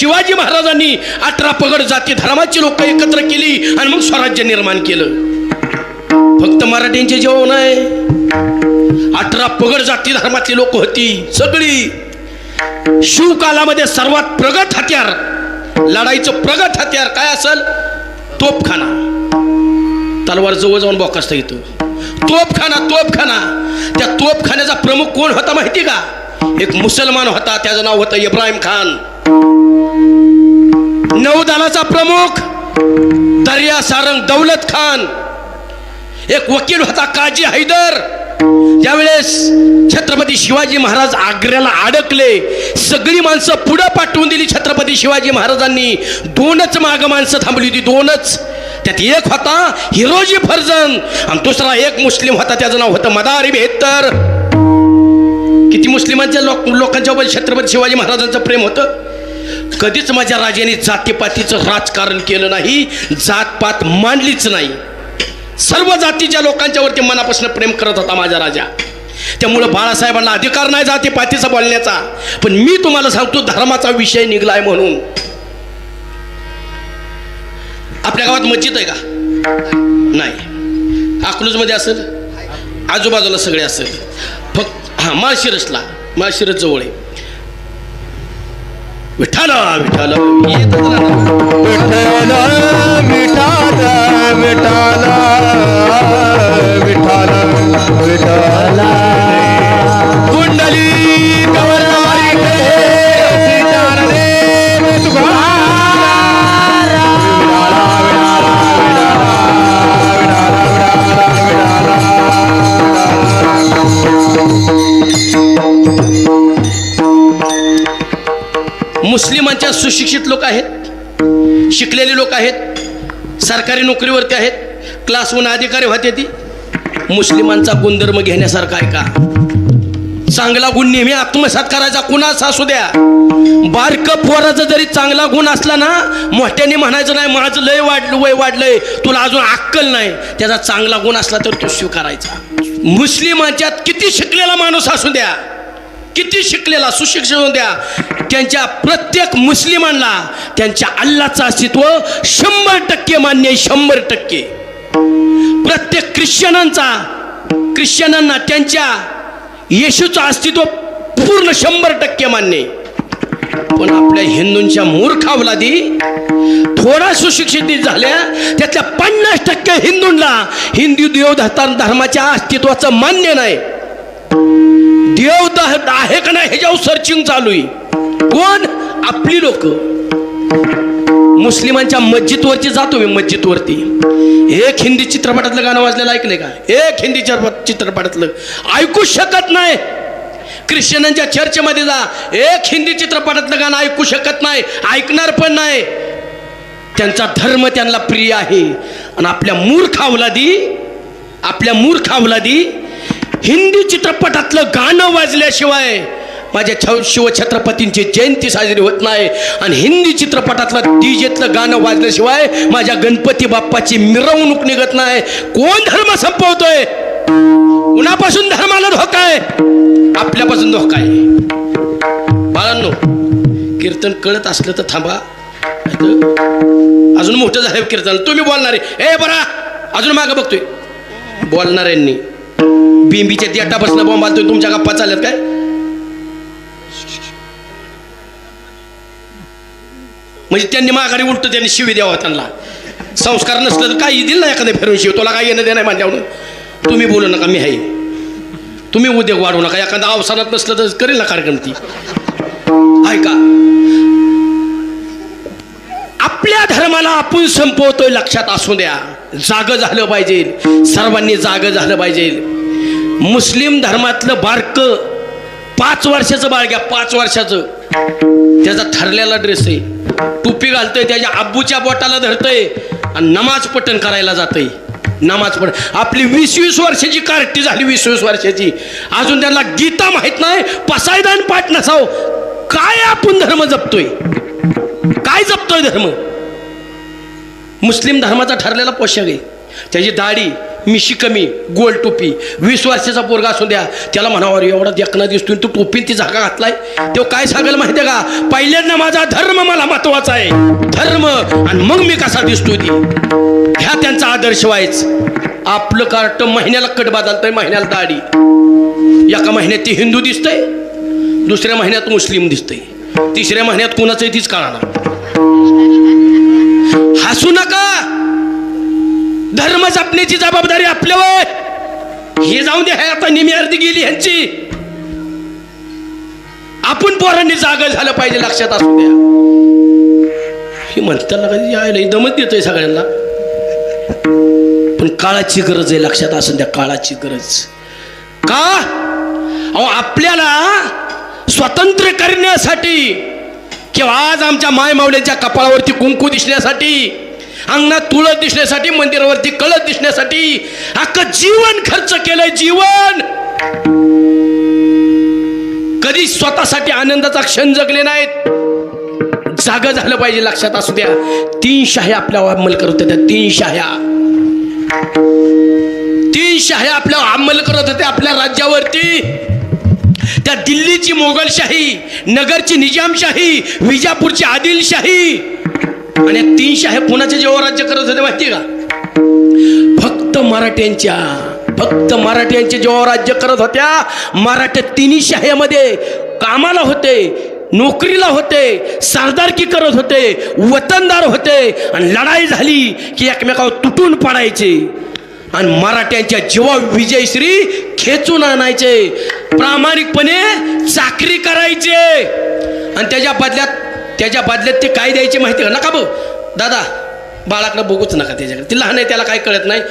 शिवाजी महाराजांनी अठरा पगड जाती धर्माची लोक एकत्र केली आणि मग स्वराज्य निर्माण केलं. फक्त मराठ्यांचे जेवण नाही. अठरा पगड जाती धर्मातली लोक होती सगळी. शिवकालामध्ये सर्वात प्रगत हत्यार लढाईचं प्रगत हत्यार काय असेल? तोपखाना तलवार जवळ जाऊन बोकासता येतो. तोपखाना तोपखाना त्या तोपखान्याचा प्रमुख कोण होता माहिती का? एक मुसलमान होता त्याचं नाव होतं इब्राहिम खान. नौदलाचा प्रमुख दर्या सारंग दौलत खान. एक वकील होता काजी हैदर. ज्यावेळेस छत्रपती शिवाजी महाराज आग्र्याला अडकले सगळी माणसं पुढं पाठवून दिली छत्रपती शिवाजी महाराजांनी. दोनच माग माणसं थांबली होती दोनच. त्यात एक होता हिरोजी फर्जन आणि दुसरा एक मुस्लिम होता त्याचं नाव होतं मदारी बेहत्तर किती मुस्लिमांच्या लोक लोकांच्या छत्रपती शिवाजी महाराजांचं प्रेम होतं? कधीच माझ्या राजाने जातीपातीचं राजकारण केलं नाही जातपात मांडलीच नाही. सर्व जातीच्या लोकांच्या वरती मनापासून प्रेम करत होता माझा राजा. त्यामुळं बाळासाहेबांना अधिकार नाही जातीपातीचा बोलण्याचा. पण मी तुम्हाला सांगतो धर्माचा विषय निघलाय म्हणून. आपल्या गावात मस्जिद आहे का? नाही. अकलूजमध्ये असेल? आजूबाजूला सगळे असेल. फक्त हां माळशिरसला. माळशिरस जवळ आहे. विठाला विठाला येतच राहणार. विठाला विठाला शिक्षित सुशिक्षित लोक आहेत शिकलेले लोक आहेत सरकारी नोकरीवरती आहेत क्लास वन अधिकारी होते ती. मुस्लिमांचा गुणधर्म घेण्यासारखा आहे का? चांगला गुण नेहमी आत्मसात करायचा कुणाचा असू द्या. बारक पोराचा जरी चांगला गुण असला ना मोठ्याने म्हणायचं नाही माझं लय वाढलं वय वाढलंय तुला अजून अक्कल नाही. त्याचा चांगला गुण असला तर तो स्वीकारायचा. मुस्लिमांच्यात किती शिकलेला माणूस असू द्या. किती शिकलेला सुशिक्षण द्या. त्यांच्या प्रत्येक मुस्लिमांना त्यांच्या अल्लाचं अस्तित्व शंभर टक्के मान्य आहे शंभर टक्के. प्रत्येक ख्रिश्चनांचा ख्रिश्चनांना त्यांच्या येशूचं अस्तित्व पूर्ण शंभर टक्के मान्य आहे. पण आपल्या हिंदूंच्या मूर्खावलादी थोडा सुशिक्षित झाल्या त्यातल्या पन्नास टक्के हिंदूंना हिंदू देव धर्माच्या अस्तित्वाचं मान्य नाही. देव द- आहे का नाही ह्याच्यावर सर्चिंग चालू आहे. कोण? आपली लोक. मुस्लिमांच्या मस्जिदवरती जातो मी मस्जिदवरती. एक हिंदी चित्रपटातलं गाणं वाजलेलं ऐकलंय का? एक हिंदी चित्रपट चित्रपटातलं. ऐकू शकत नाही. ख्रिश्चनांच्या चर्चमध्ये जा. एक हिंदी चित्रपटातलं गाणं ऐकू शकत नाही. ऐकणार पण नाही. त्यांचा धर्म त्यांना प्रिय आहे. आणि आपल्या मूर्ख अवलादी आपल्या मूर्ख अवलादी हिंदी चित्रपटातलं गाणं वाजल्याशिवाय माझ्या छ शिवछत्रपतींची जयंती साजरी होत नाही. आणि हिंदी चित्रपटातलं डीजेतलं गाणं वाजल्याशिवाय माझ्या गणपती बाप्पाची मिरवणूक निघत नाही. कोण धर्म संपवतोय? कुणापासून धर्माला धोका आहे? आपल्यापासून धोका आहे. बाळांनो कीर्तन कळत असलं तर थांबा. अजून मोठं झालं कीर्तन. तुम्ही बोलणारे. ए बरा अजून मागं बघतोय. बोलणाऱ्यांनी. बिंबीच्या देटा बसणं बॉम्ब आलतोय तुमच्या गप्पा चालत काय? म्हणजे त्यांनी माघारी उलट त्यांनी शिवी द्यावा त्यांना. संस्कार नसलं तर काही दिलं नाही एखाद्या फिरून शिव. तुला काय येणं देणं म्हणून तुम्ही बोलू नका मी आहे. तुम्ही उद्योग वाढवू नका. एखादा अवसानात नसलं तर करेल ना कार्यक्रम ती. ऐका. आपल्या धर्माला आपण संपवतोय लक्षात असू द्या. जाग झालं पाहिजे. सर्वांनी जाग झालं पाहिजे. मुस्लिम धर्मातलं बारक पाच वर्षाचं बाळ घ्या पाच वर्षाचं. त्याचा ठरलेला ड्रेस आहे. टोपी घालतोय त्याच्या आब्बूच्या बोटाला धरतोय आणि नमाज पठण करायला जातंय. नमाज पठण. आपली वीस वीस वर्षाची कार्टी झाली वीस वीस वर्षाची. अजून त्यांना गीता माहीत नाही पसायदान पाठ नसाव. काय आपण धर्म जपतोय? काय जपतोय धर्म? मुस्लिम धर्माचा ठरलेला पोशाख आहे. त्याची दाढी मिशी कमी गोल टोपी. वीस वर्षाचा पोरगा असू द्या त्याला म्हणावं "अरे, एवढा देखना दिसतोय तू टोपीन ती जागा घातलाय. तो काय सांगेल माहितीये का? पहिल्यांदा माझा धर्म मला महत्त्वाचा आहे. धर्म. आणि मग मी कसा दिसतोय ती? ह्या त्यांचा आदर्श व्हायच. आपलं कार्ट महिन्याला कट बदलतंय महिन्याला दाढी. एका महिन्यात ती हिंदू दिसतंय दुसऱ्या महिन्यात मुस्लिम दिसतंय. तिसऱ्या महिन्यात कुणाचंही तीच कळणार. हसू नका! धर्म जपण्याची जबाबदारी आपल्यावर हे जाऊन दे आता निमी अर्धी गेली ह्यांची. आपण पोरांनी जाग झालं पाहिजे लक्षात असू द्या. हे म्हणताना कधी यायला दमत देतोय सगळ्यांना. पण काळाची गरज आहे लक्षात असू द्या काळाची गरज. का? अहो आपल्याला स्वतंत्र करण्यासाठी किंवा आज आमच्या मायमावल्यांच्या कपाळावरती कुंकू दिसण्यासाठी अंगणात तुळस दिसण्यासाठी मंदिरावरती कळत दिसण्यासाठी अख्खं जीवन खर्च केलंय जीवन! कधी स्वतःसाठी आनंदाचा क्षण जगले नाहीत. जागा झालं पाहिजे लक्षात असू द्या. तीन शाह्या आपल्या अंमल करत होत्या तीन शाह्या. तीन शाह्या आपल्या अंमल करत होत्या आपल्या राज्यावरती. त्या दिल्लीची मोगलशाही नगरची निजामशाही विजापूरची आदिलशाही आणि तीनशे तीन पुण्याचे जेव्हा राज्य करत होते माहिती का? फक्त मराठ्यांच्या फक्त मराठ्यांचे जेव्हा राज्य करत होत्या मराठ्या तिन्ही शाह्यामध्ये कामाला होते नोकरीला होते सरदारकी करत होते वतनदार होते आणि लढाई झाली की एकमेकावर तुटून पडायचे. आणि मराठ्यांच्या जेव्हा विजयश्री खेचून आणायचे. प्रामाणिकपणे चाकरी करायचे. आणि त्याच्या बदल्यात त्याच्या बदल्यात ते काय द्यायचे माहिती का? नका बघ. दादा बाळाकडं बघूच नका त्याच्याकडे. ती लहान आहे त्याला काय कळत नाही.